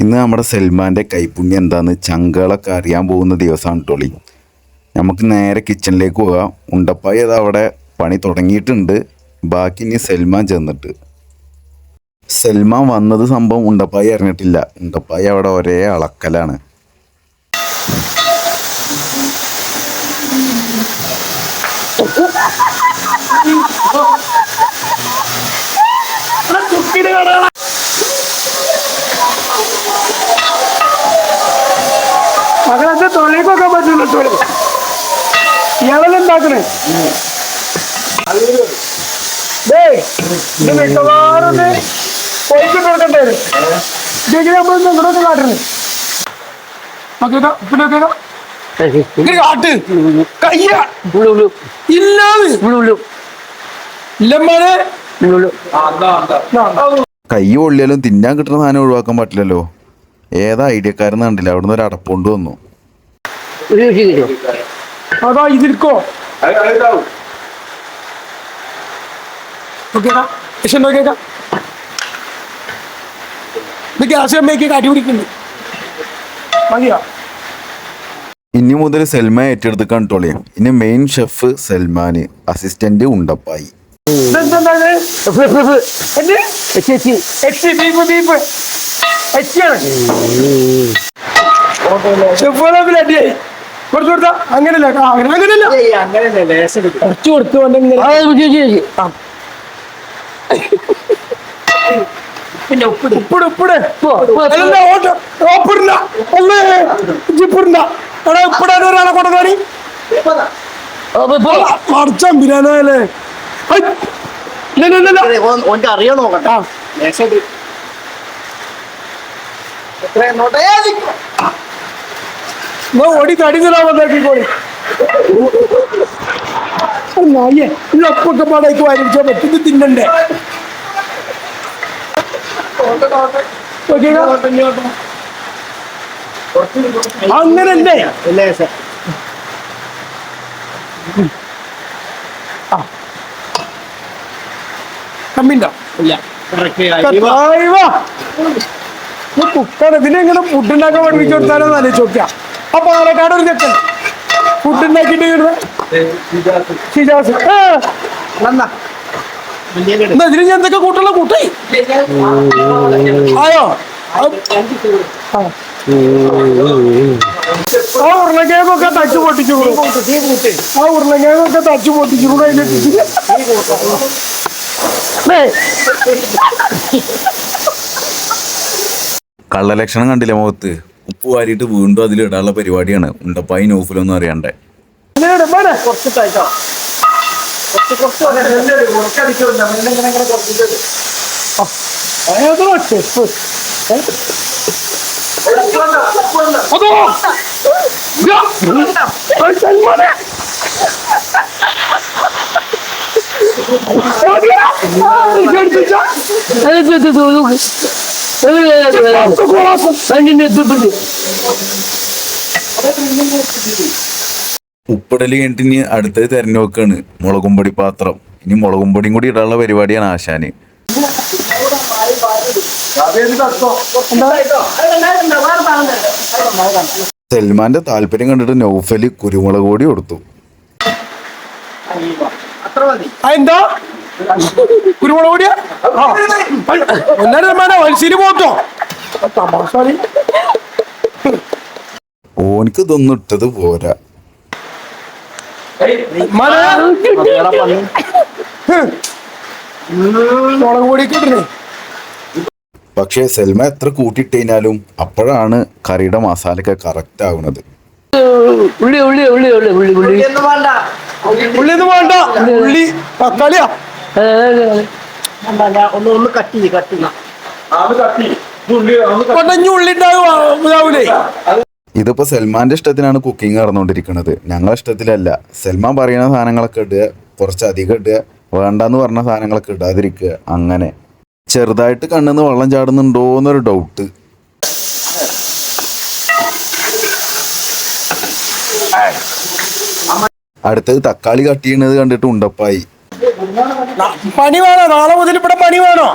ഇന്ന് നമ്മുടെ സൽമാന്റെ കൈപ്പുണ്യം എന്താന്ന് ചങ്കളൊക്കെ അറിയാൻ പോകുന്ന ദിവസമാണ് ടോളി. നമുക്ക് നേരെ കിച്ചണിലേക്ക് പോകാം. ഉണ്ടപ്പായി അത് അവിടെ പണി തുടങ്ങിയിട്ടുണ്ട്. ബാക്കി ഇനി സൽമാൻ ചെന്നിട്ട്. സൽമാൻ വന്നത് സംഭവം ഉണ്ടപ്പായി അറിഞ്ഞിട്ടില്ല. ഉണ്ടപ്പായി അവിടെ ഒരേ അളക്കലാണ്. മകളെ തൊഴിലേക്കൊക്കെ പറ്റുള്ളൂ തൊഴിൽ കൈ ഒള്ളിയാലും തിന്നാൻ കിട്ടുന്ന സാധനം ഒഴിവാക്കാൻ പറ്റില്ലല്ലോ. ഏതാ ഐഡിയക്കാരൻ കണ്ടില്ല അവിടുന്ന് ഒരു അടപ്പുകൊണ്ട് വന്നു അതാ ഇതിരിക്കോ നോക്കിയേക്കാം പക്ഷെ നോക്കിയേക്കാം ഇത് ഗ്യാസ് അമ്മയ്ക്ക് കാട്ടി പിടിക്കുന്നു മതിയോ ഇനി മുതൽ സെൽമ ഏറ്റെടുത്ത് ടോളിയാം ഇനി മെയിൻ ഷെഫ് സൽമാന് അസിസ്റ്റന്റ് ഉണ്ടപ്പായി ഇതെന്താണ് എന്ത് എച്ച് ബീഫ് ബീഫ് എച്ചാണ് ഷെഫുകളൊക്കെ അടിയായി കൊടുത്താ? അങ്ങനല്ല കുറച്ച് കൊടുത്തു കൊണ്ട് ഇങ്ങനെ ആ. പിന്നെ ഉപ്പിട്. ഉപ്പിട് ഉപ്പിട്. അല്ലല്ല, ഓട്ട്. ഉപ്പിടണ്ട. അല്ലേ, ഇജ്ജ് ഉപ്പിടണ്ട. എടാ, ഉപ്പിടാൻ ഒരാളെ കൊണ്ടുവന്നാടി. മറച്ചാൻ ബിരിയാണല്ലേ ഇല്ല ഇല്ല, ഇല്ല ഓന്റെ അറിയോ നോക്കട്ടെ ഓടി തടി തരാമല്ലാക്കി കോടി നായേ ഇതൊക്കെ പാടേക്ക് വാരിച്ചാൽ പറ്റും. ഇത്. തിന്നണ്ടേ നോക്കിയേക്കാ. അങ്ങനല്ലേ? കമ്മിണ്ടോ കർത്താവേ. ഇത് കുക്കാണ് ഇതിനെ എങ്ങനെ ഫുഡ് ഉണ്ടാക്കാൻ പഠിപ്പിച്ചു കൊടുത്താലോ ആലോചിച്ച് ചോദിക്കാം ആ പാലക്കാട് ഒരു ചെക്കൻ. ഫുഡ് ഉണ്ടാക്കിയിട്ട് ഷിജാസ്. ആ, എന്നാ ഇതിന് ഞാൻ എന്തൊക്കെ കൂട്ടുള്ള കൂട്ടേ? ആയോ? ആ. ആ ഉരുളക്കിഴങ്ങൊക്കെ തച്ചു പൊട്ടിച്ചു ആ ഉരുളക്കിഴങ്ങൊക്കെ തച്ചു പൊട്ടിച്ചു അതിന്റെ കള്ളലക്ഷണം കണ്ടില്ല മുഖത്ത്? ഉപ്പ് വാരിയിട്ട് വീണ്ടും അതിൽ ഇടാനുള്ള പരിപാടിയാണ്. ഉണ്ടപ്പായി നൗഫിലൊന്നും അറിയണ്ടേ. അതോ? ഉപ്പിടൽ കഴിഞ്ഞിട്ട് ഇനി അടുത്തത് തെരഞ്ഞു നോക്കാണ്. മുളകും പൊടി പാത്രം. ഇനി മുളകും പൊടിയും കൂടി ഇടാനുള്ള പരിപാടിയാണ് ആശാന്. സൽമാന്റെ താല്പര്യം കണ്ടിട്ട് നൗഫൽ കുരുമുളക് പൊടി കൊടുത്തു. എന്താ കുരുമുളക് പൊടിയാ? ഒന്നര തമാശാലി ഓനിക്ക് ഇതൊന്നും ഇട്ടത് പോരാ. പക്ഷെ സെൽമ കിട്ടണേ പക്ഷേ സൽമ എത്ര കൂട്ടിയിട്ടതിനാലും അപ്പോഴാണ് കറിയുടെ മസാലയൊക്കെ കറക്റ്റ് ആവുന്നത്. ഉള്ളി ഉള്ളി ഉള്ളി ഉള്ളി ഉള്ളി ഉള്ളി. വേണ്ട. ഉള്ളി വേണ്ട. ഉള്ളി തക്കാളിയാ. ഇതിപ്പോ സൽമാന്റെ ഇഷ്ടത്തിനാണ് കുക്കിംഗ് നടന്നുകൊണ്ടിരിക്കുന്നത്. ഞങ്ങളെ ഇഷ്ടത്തിലല്ല. സൽമാൻ പറയുന്ന സാധനങ്ങളൊക്കെ ഇടുക കുറച്ച് അധികം ഇടുക വേണ്ടെന്ന് പറഞ്ഞ സാധനങ്ങളൊക്കെ ഇടാതിരിക്കുക അങ്ങനെ. ചെറുതായിട്ട് കണ്ണെന്ന് വെള്ളം ചാടുന്നുണ്ടോ എന്നൊരു ഡൗട്ട് അടുത്തത് തക്കാളി കട്ട് ചെയ്യണത് കണ്ടിട്ട് ഉണ്ടപ്പായി. പണി വേണോ? നാളെ മുതൽ ഇവിടെ പണി വേണോ?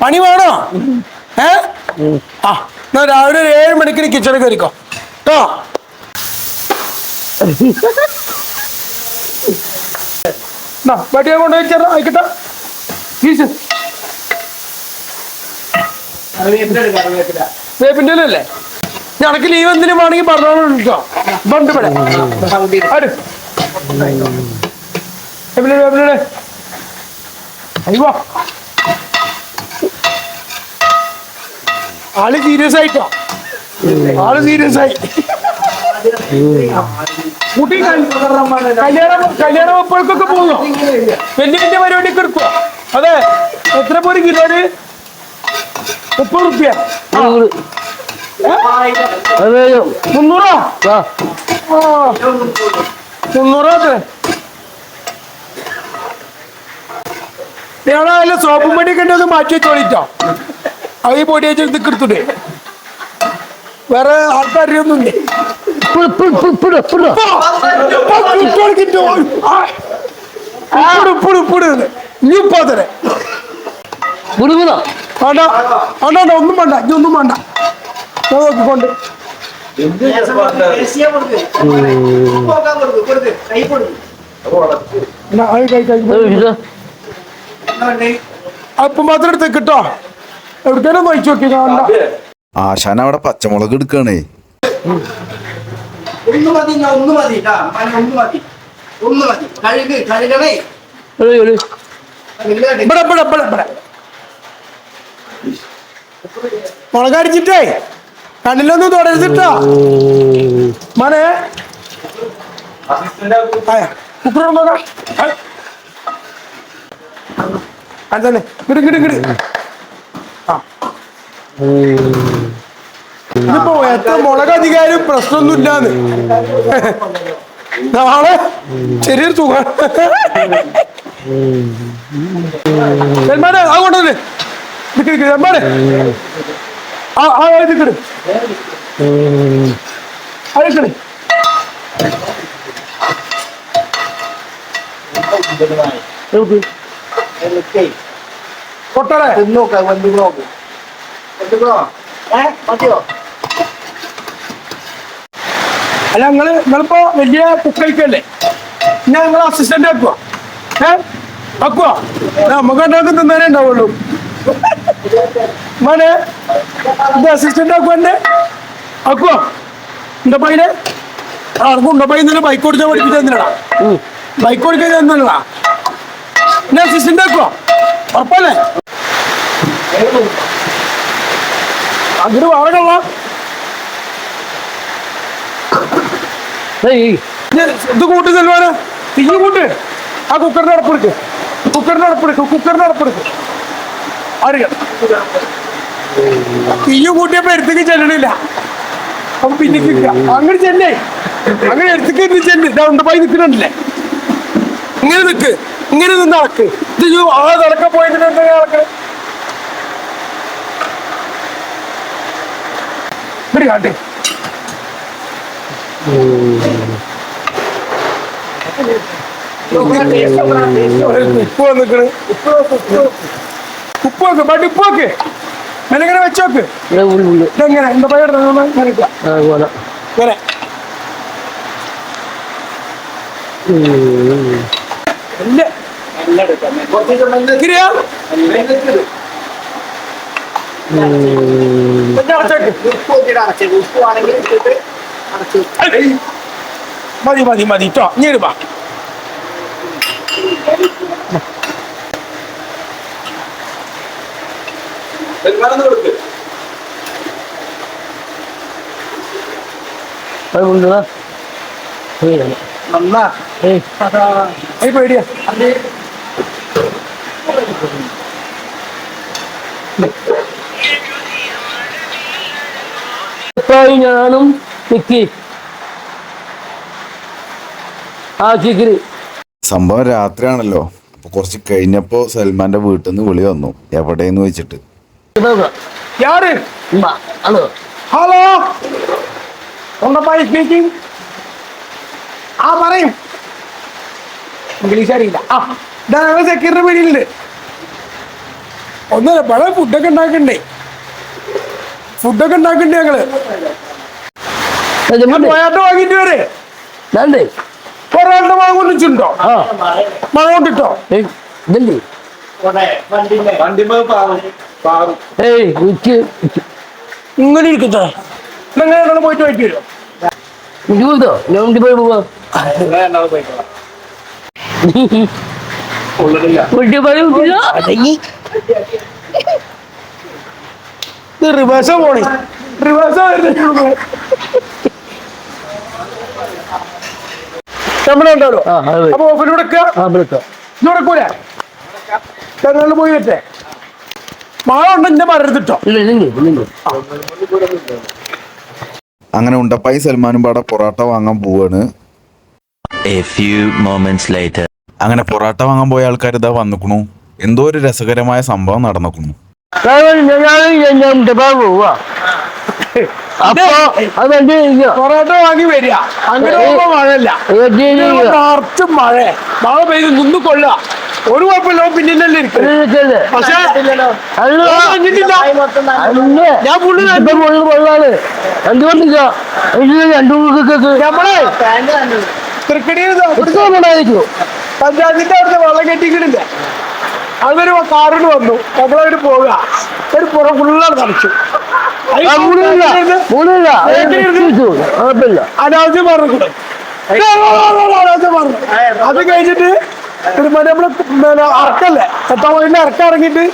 പണി വേണോ? ഏ? ആ എന്നാ രാവിലെ ഒരു ഏഴ് മണിക്കിന് കിച്ചണിൽ കയറിക്കോ കേട്ടോ വട്ടിയെ കൊണ്ടുപോയി ചേർന്ന് ആയിക്കട്ടെ. വേപ്പിന്റെ അല്ലേ ഞങ്ങൾക്ക് ലീവ് എന്തിനും വേണമെങ്കിൽ പറഞ്ഞോളൂ കേട്ടോ ഇവിടെ. വേപ്പിന്റെ വേപ്പിന്റെ അയ്യോ. ആൾ സീരിയസ് ആയിട്ടോ? ആൾ സീരിയസ് ആയി. കുട്ടി കല്യാണം കല്യാണ വെപ്പുകൾക്കൊക്കെ പോകുന്നോ? വലിയ വലിയ പരിപാടിയൊക്കെ എടുക്കുവോ? അതെ. എത്ര പോലും കിലോന് മുപ്പത് റുപ്യ. അതെ. മുന്നൂറോ? ആ. അതെ ഞങ്ങളെ സോപ്പും പൊടിയൊക്കെ ഉണ്ടെന്ന് മാറ്റി വെച്ചോളിട്ടോ. അത് ഈ പൊടി വെച്ച് ഇതൊക്കെ എടുത്തിട്ടേ. വേറെ ആൾക്കാരൊന്നും ഒന്നും വേണ്ട ഇനി ഒന്നും വേണ്ട. ഞാൻ നോക്കിക്കൊണ്ട് കൈ കൈ കൈ അപ്പം മാത്രം എടുത്ത് കിട്ടോ എവിടേക്കാനും നോക്കി നോക്കി ആശാൻ അവിടെ പച്ചമുളക് എടുക്കണേ. ഒന്ന് മതി ഞാൻ ഒന്ന് മതി ട്ടാ. മന ഒന്ന് മതി. ഒന്ന് മതി. കഴുക് കഴുകണേ. ഒരു ഒരു. കഴുകട്ടെ. ഇവിടെ ഇവിടെ ഇവിടെ ഇവിടെ. മുളകടിച്ചിട്ടേ കണ്ണിലൊന്നും തുടരുത്തിട്ടോ മനെ. കുക്കർ നോക്കാം അതന്നെ ഇങ്ങട് ഇങ്ങട് ഇങ്ങട്. ആ. ഇതിപ്പോ എത്ര മുളക് അധികാരം പ്രശ്നമൊന്നും ഇല്ലാന്ന് നാളെ ചെറിയൊരു സുഖം സൽമാനെ ആ കൊണ്ടുവന്ന് സൽമാനെ ആ ആ നിക്കട് അയക്കട് നിക്കട് എടുക്കേ. പൊട്ടറേ തിന്ന് നോക്ക്, വണ്ടി നോക്ക്. എടുക്കണോ? ഏ? മതിയോ? അല്ല നിങ്ങൾ നിങ്ങളിപ്പോ വലിയ കുക്കൈക്കല്ലേ ഞാൻ നിങ്ങളെ അസിസ്റ്റന്റ് ആക്കുവാ ഏ? ആക്കുവാ നമുക്ക് ഉണ്ടാക്കും തിന്നാനേ ഉണ്ടാവുള്ളൂ. മോനെ ഇത് അസിസ്റ്റന്റ് ആക്കുവാന്റെ ആക്കുവാ? എന്താ പയ്യനെ? ആർക്കും ഉണ്ടോ പയ്യ ബൈക്ക് ഓടിച്ചാൽ പഠിപ്പിച്ചാ ബൈക്ക് ഓടിക്കാൻ എന്നല്ലടാ എന്നെ അസിസ്റ്റന്റ് ആക്കുക ഉറപ്പല്ലേ? അതിന് വേറെ ഇത് കൂട്ടി ചെല്ലുവാന്. തീ കൂട്ട്. ആ കുക്കറിന്റെ അടപ്പെടുക്ക് കുക്കറിന്റെ അടപ്പെടുക്ക് കുക്കറിന്റെ അടപ്പെടുക്ക് അറിയാം തീ കൂട്ടിയപ്പോ എടുത്തേക്ക് ചെല്ലണില്ല. അപ്പൊ പിന്നെ അങ്ങനെ ചെല്ലേ. അങ്ങനെ എടുത്തേക്ക് ഇന്ന് ഉണ്ട് പോയി നിൽക്കണല്ലേ ഇങ്ങനെ നിക്ക്. ഇങ്ങനെ നിന്ന് നടക്ക്. ഇത് ആ നടക്ക പോയിട്ട് നടക്കണേ ഇവിടെ കാട്ടെ. ഉപ്പ് വന്നിക്കണ്. ഉപ്പ് വെക്ക്. ബട്ട് ഉപ്പ് വെക്ക്. മെനങ്ങനെ വെച്ചോക്ക് ഇതെങ്ങനെ? എന്താ ഇങ്ങനെ. ഇല്ല. क्लियर മതി മതി മതി. കേട്ടോ ഇനി എടുപ്പാ കൊണ്ടുവാ പേടിയാ. ഇപ്പായി ഞാനും നിക്കി. ആ ചിക്കരി സംഭവം രാത്രിയാണല്ലോ. അപ്പൊ കുറച്ച് കഴിഞ്ഞപ്പോ സൽമാന്റെ വീട്ടിൽ നിന്ന് വിളി വന്നു. എവിടെന്ന് വെച്ചിട്ട്. ഹലോ? ഹലോ സ്പീക്കിംഗ് ആ പറയും. ഇംഗ്ലീഷ് അറിയില്ല. ആ സെക്യൂരിറ്റി വീടിലുണ്ട് ഒന്നുമില്ല പഴയ ഫുഡൊക്കെ ഉണ്ടാക്കണ്ടേ? ഫുഡൊക്കെ ഉണ്ടാക്കണ്ടേ ഞങ്ങൾ? ഞാൻ പോയാട്ട് വാങ്ങിട്ട് വരെ. ദാണ്ടേ പൊറോട്ട വാങ്ങിച്ചുണ്ടോ ആ. മഴ കൊണ്ടിട്ടോ? ഏയ്, ഇതല്ലേ ഉച്ച. ഇങ്ങനെ ഇരിക്കട്ടെ. നിങ്ങൾ പോയിട്ട് വായിട്ട് വരുമോ വണ്ടി പോയി പോവാ? വണ്ടി പോയി പോയില്ല ഇത് റിവേഴ്സാ പോണേ. റിവേഴ്സാ പോയി അപ്പൊ ഓഫിലൂടെ ആ വിളിക്കാം നടക്കൂല ഞങ്ങൾ പോയി വെച്ചേ മഴ ഉണ്ട് എന്റെ മരത്തിട്ടോ അങ്ങനെ ഉണ്ടപ്പായി സൽമാനും പാടെ പൊറോട്ട വാങ്ങാൻ പോവാണ്. A few moments later. അങ്ങനെ പൊറോട്ട വാങ്ങാൻ പോയ ആൾക്കാർ ഇതാ വന്നിക്കണു. എന്തോ ഒരു രസകരമായ സംഭവം അപ്പൊ പൊറോട്ട വാങ്ങി വരിക. അങ്ങനെ മഴയല്ല. നിറച്ച് മഴ. മഴ പെയ്ത് നിന്ന് കൊള്ള ഒരു കുഴപ്പമില്ല പിന്നിലല്ലേ ഇരിക്കുന്നത് പക്ഷേ. ഞാൻ പുള്ളി വെള്ളാണ് രണ്ടു നമ്മളെ തൃക്കടിയിൽ കൊണ്ടായിരിക്കും പഞ്ചായത്തിന്റെ അവിടുത്തെ വെള്ളം കെട്ടിക്കണില്ല അതൊരു കാറിന് വന്നു നമ്മളവിടെ പോവുക ഒരു പുറം ഫുള്ളാണ് തടച്ചു അനാവശ്യം പറഞ്ഞു അനാവശ്യം പറഞ്ഞു അത് കഴിഞ്ഞിട്ട് മറ്റേ നമ്മൾ പിന്നെ വഴി എത്താമതിന്റെ ഇറക്കം ഇറങ്ങിയിട്ട്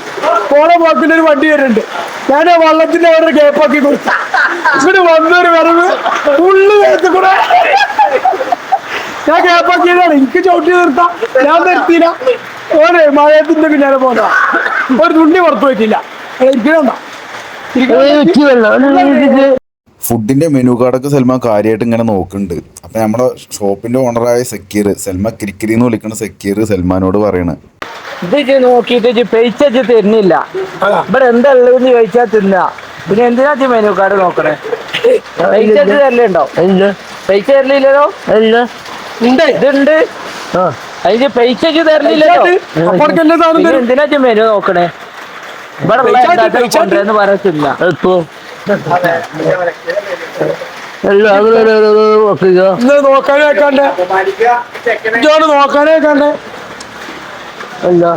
പോണ പോക്കിന്റെ ഒരു വണ്ടി വരുന്നുണ്ട് ഞാൻ ആ വള്ളത്തിന്റെ അവിടെ ഗ്യാപ്പാക്കി കൊടുത്തു ഇവിടെ വന്നൊരു വരവ് ഉള്ളു വേഗത്തിൽ കൂടെ ഞാൻ ഗ്യാപ്പാക്കിയതാണ് എനിക്ക് ചവിട്ടി നിർത്താം ഞാൻ നിർത്തിയില്ല ഓനെ മഴയത്തിന്റെ പിന്നാലെ പോന്ന. ഒരു തുണ്ടി പുറത്തു വെച്ചില്ല ഇരിക്കണോ ഫുഡിന്റെ മെനു കാർഡൊക്കെ സൽമ കാര്യമായിട്ട് ഇങ്ങനെ നോക്കുന്നുണ്ട്. അപ്പൊ നമ്മുടെ ഷോപ്പിന്റെ ഓണറായ സക്കീർ സൽമ കിരിക്കിരി എന്ന് വിളിക്കുന്ന സക്കീർ സൽമാനോട് പറയണ്. ഇത് നോക്കിയിട്ട് ഇജ്ജ് തരുന്നില്ല. ഇവിടെ എന്താ ഉള്ളതെന്ന് ചോദിച്ചാൽ തിന്ന. പിന്നെ എന്തിനാ മെനു കാർഡ് നോക്കണേ? പൈസ തരലുണ്ടോ? പൈസ തരലില്ലല്ലോ? ഉണ്ട് ഇതുണ്ട്. ആ. അതിന് പൈസ തരലില്ലല്ലോ എന്തിനാ മെനു നോക്കണേ? ഇവിടെ പറയത്തില്ല. നോക്കാനേ ഇജോണ് നോക്കാനേ വെക്കാണ്ട് എന്താ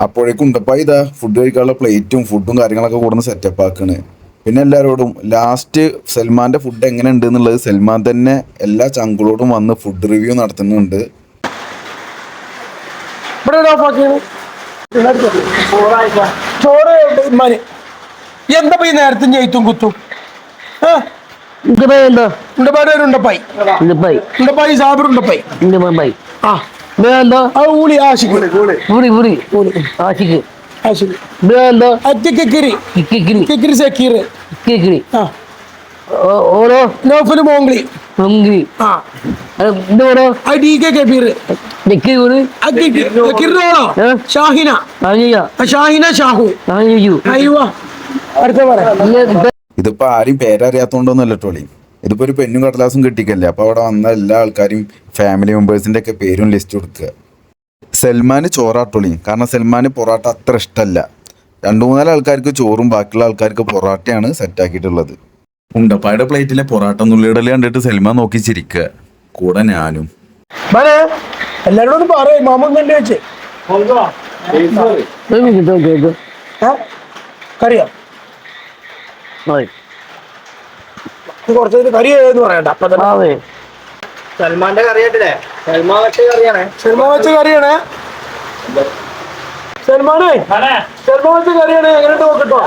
അപ്പോഴേക്കും ഉണ്ടപ്പായി ഇതാ ഫുഡ് കഴിക്കാനുള്ള പ്ലേറ്റും ഫുഡും കാര്യങ്ങളൊക്കെ കൂടുന്ന സെറ്റപ്പ് ആക്കണ്. പിന്നെ എല്ലാവരോടും ലാസ്റ്റ് സൽമാന്റെ ഫുഡ് എങ്ങനെ ഉണ്ട് എന്നുള്ളത് സൽമാൻ തന്നെ എല്ലാ ചങ്കുകളോടും വന്ന് ഫുഡ് റിവ്യൂ നടത്തുന്നുണ്ട്. ചോറ് ഇമ്മാന് എന്താ നേരത്തെ കുത്തും? ഉണ്ടപ്പായി ഉണ്ടപ്പായി സാബർ ഉണ്ടപ്പായി പൈ ആ. എന്താ? ആ ഊളി ആശിക്ക് പൂരി പൂരി ആശിക്ക് ആശിക്ക് ഇവിടെ എന്താ? അറ്റ കിക്കിരി കിക്കിരി കിക്കിരി സക്കീർ. കിക്കിരി ആ. ഓരോ നോഫൽ മോംഗ്ലി. മുങ്കിരി ആ. ഇത് ഓരോ ആ ഡി കെ കബീർ. കിക്കിരി കൂടി ആ കിക്കിറിനോളോ ഏ? ഷാഹിന. ആഞ്ഞിയ ആ ഷാഹിന ഷാഹു. ആഞ്ഞു അയ്യോ അടുത്ത പറ. ഇതിപ്പോ ആരും പേരറിയാത്തോണ്ടോന്നല്ലോ ടോളി ഇതിപ്പോ ഒരു പെന്നും കടലാസും കിട്ടിക്കല്ലേ? അപ്പോൾ അവിടെ വന്ന എല്ലാ ആൾക്കാരും ഫാമിലി മെമ്പേഴ്സിന്റെ ഒക്കെ പേരും ലിസ്റ്റ് കൊടുക്കുക. സൽമാന് ചോറാട്ടൊളി കാരണം സൽമാന് പൊറോട്ട അത്ര ഇഷ്ടമല്ല രണ്ടു മൂന്നാൽ ആൾക്കാർക്ക് ചോറും ബാക്കിയുള്ള ആൾക്കാർക്ക് പൊറോട്ടയാണ് സെറ്റാക്കിയിട്ടുള്ളത് ഉണ്ടപ്പായുടെ പ്ലേറ്റിലെ പൊറോട്ട നുള്ളിയിടൽ കണ്ടിട്ട് സൽമാൻ നോക്കി ചിരിക്കുക. കൂടെ ഞാനും. എല്ലാരോടും ഒന്ന് പറയും മാമൻ കണ്ടു വെച്ച്? കറിയോ? കുറച്ച് കറി എന്ന് പറയണ്ട അപ്പൊ തന്നെ സൽമാന്റെ കറിയായിട്ടില്ലേ സൽമാൻ വെച്ച കറിയാണേ സിനിമ വെച്ച കറിയാണേ സൽമാനേ സിനിമ വെച്ച കറിയാണ് എങ്ങനെയുണ്ട് നോക്കട്ടോ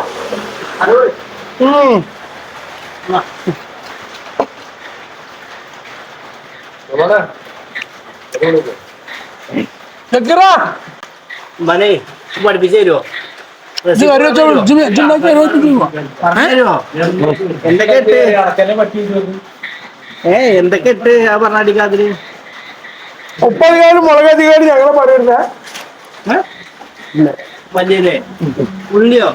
പഠിപ്പിച്ചു തരുമോ എന്തൊക്കെ ഇട്ട്? ഏ എന്തൊക്കെ ഇട്ട്? ആ പറഞ്ഞാടിക്കാതിൽ ഉപ്പധികാരം മുളകധികാരം ഞങ്ങളെ പറയുന്നത് വലിയല്ലേ ഉള്ളിയോ?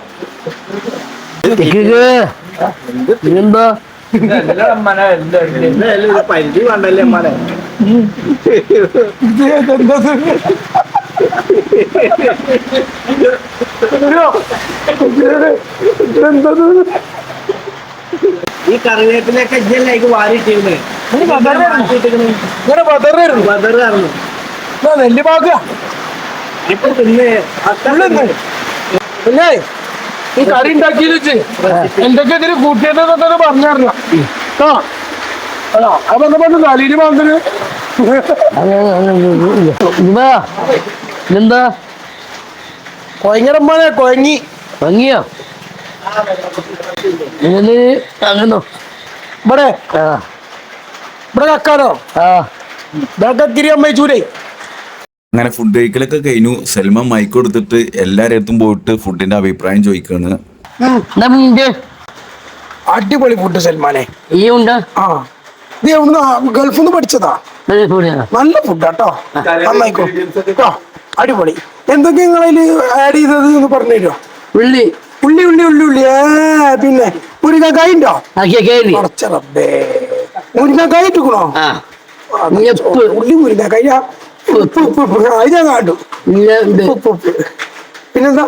എന്താ പരിധി വേണ്ടല്ലേ അമ്മാനെ? ഈ കറിവേപ്പിലൊക്കെ ഇജ്ജല്ലേക്ക് വാരിട്ടിരുന്നേ ബദറായിരുന്നു. ബദറായിരുന്നു. നെല്ല് പാക്കുക ഇപ്പൊ. പിന്നെ ഈ കറി ഉണ്ടാക്കിയത് വെച്ച് എന്തൊക്കെ ഇതിന് കൂട്ടിയതെന്നൊക്കെ പറഞ്ഞായിരുന്നു. ആ. അതാ അപ്പൊ എന്താ പറഞ്ഞു തലീന് മാന്തന് എന്താ കൊയങ്ങരമ്മാനെ കൊയങ്ങി. ഭംഗിയോ. ഇങ്ങനെ അങ്ങനോ ഇവിടെ. ആ. ഇവിടെ കക്കാനോ ആ. ഇതൊക്കെ തിരി അമ്മച്ചൂരേ. അങ്ങനെ ഫുഡ് കഴിക്കലൊക്കെ കഴിഞ്ഞു. സൽമ മൈക്ക് കൊടുത്തിട്ട് എല്ലാവരുടെ പോയിട്ട് ഫുഡിന്റെ അഭിപ്രായം ചോദിക്കാണ്. അടിപൊളി ഫുഡ് സൽമാനെ. ഈ ഉണ്ട്? ആ. ഇത് എവിടുന്ന്? ഗൾഫിൽ നിന്ന് പഠിച്ചതാ? നല്ല ഫുഡ് കേട്ടോ നന്നായിക്കോ. കേട്ടോ അടിപൊളി. എന്തൊക്കെ നിങ്ങൾ അതിൽ ആഡ് ചെയ്തത് എന്ന് പറഞ്ഞു തരുമോ ഉള്ളി. ഉള്ളി ഉള്ളി ഉള്ളി ഉള്ളി. ഏ പിന്നെ മുരിങ്ങക്കായ ഉണ്ടോ? ആക്കിയ റബ്ബേ. മുരിങ്ങക്കായ ഇട്ടുക്കണോ? ഉള്ളി മുരിങ്ങക്കായ. ഉപ്പ് ഉപ്പ് ഉപ്പ് അതിനാ ഉണ്ട്. ഉപ്പ് ഉപ്പ് പിന്നെന്താ.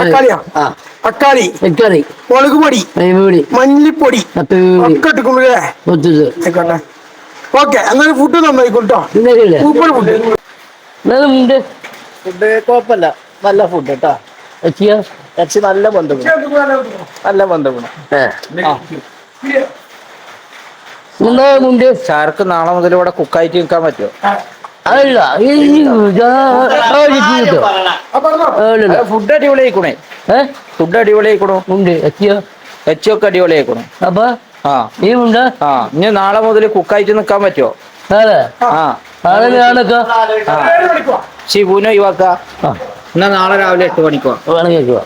തക്കാളിയാ? തക്കാളി. തക്കാളി. മുളക് പൊടി. മല്ലിപ്പൊടി. ഒക്കെ ആയിക്കോട്ടെ. ഓക്കെ എന്നാലും ഫുഡ് നന്നായിക്കോട്ടോ സൂപ്പർ ഫുഡ് ഉണ്ട് ഫുഡ് കുഴപ്പമില്ല. നല്ല ഫുഡ് കേട്ടോ വെച്ചിയ ഇറച്ചി നല്ല ബന്ധുഗുണം നല്ല എന്താ ഉണ്ട് ചാർക്ക് നാളെ മുതൽ ഇവിടെ കുക്കായിട്ട് നിൽക്കാൻ പറ്റുമോ? അല്ല ഫുഡ് അടിപൊളി ആയിക്കണേ. ഏ? ഫുഡ് അടിപൊളി ആയിക്കണോ. ഉണ്ട് എച്ചിയോ? എച്ചിയൊക്കെ അടിപൊളി ആയിക്കണോ. അപ്പൊ? ആ. ഈ ഉണ്ട്? ആ ഇനി നാളെ മുതൽ കുക്കായിട്ട് നിൽക്കാൻ പറ്റുമോ? അതെ ആ. ഷിബുനെ ഒഴിവാക്ക. എന്നാ നാളെ രാവിലെ എട്ട് മണിക്കോ? വേണമെങ്കിൽ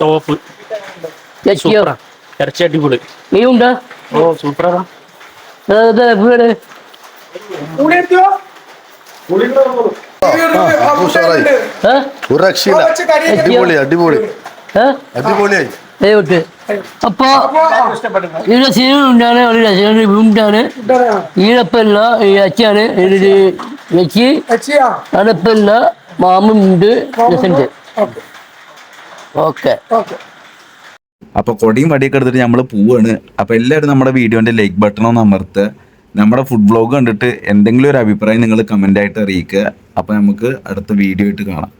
ടോപ്പ്. എത്തിയോ ഇറച്ചി അടിപൊളി. നീ ഉണ്ടോ? ഓ സൂപ്പറാ. വീട് ഒരു രക്ഷയില്ല. അടിപൊളി. അടിപൊളി അടിപൊളിയായി. അപ്പൊ ഉണ്ടാണ് ഒരു ഉണ്ടാണ്. ഈഴപ്പല്ല ഈ അച്ഛാണ്. ഇതിൽ വെച്ച് അടപ്പല്ല മാമുണ്ട് ഓക്കെ. അപ്പൊ കൊടിയും വടിയൊക്കെ എടുത്തിട്ട് നമ്മൾ പോവാണ്. അപ്പൊ എല്ലാവരും നമ്മുടെ വീഡിയോന്റെ ലൈക്ക് ബട്ടൺ ഒന്ന് അമർത്തുക നമ്മുടെ ഫുഡ് ബ്ലോഗ് കണ്ടിട്ട് എന്തെങ്കിലും ഒരു അഭിപ്രായം നിങ്ങൾ കമന്റായിട്ട് അറിയിക്കുക. അപ്പോൾ നമുക്ക് അടുത്ത വീഡിയോ ആയിട്ട് കാണാം.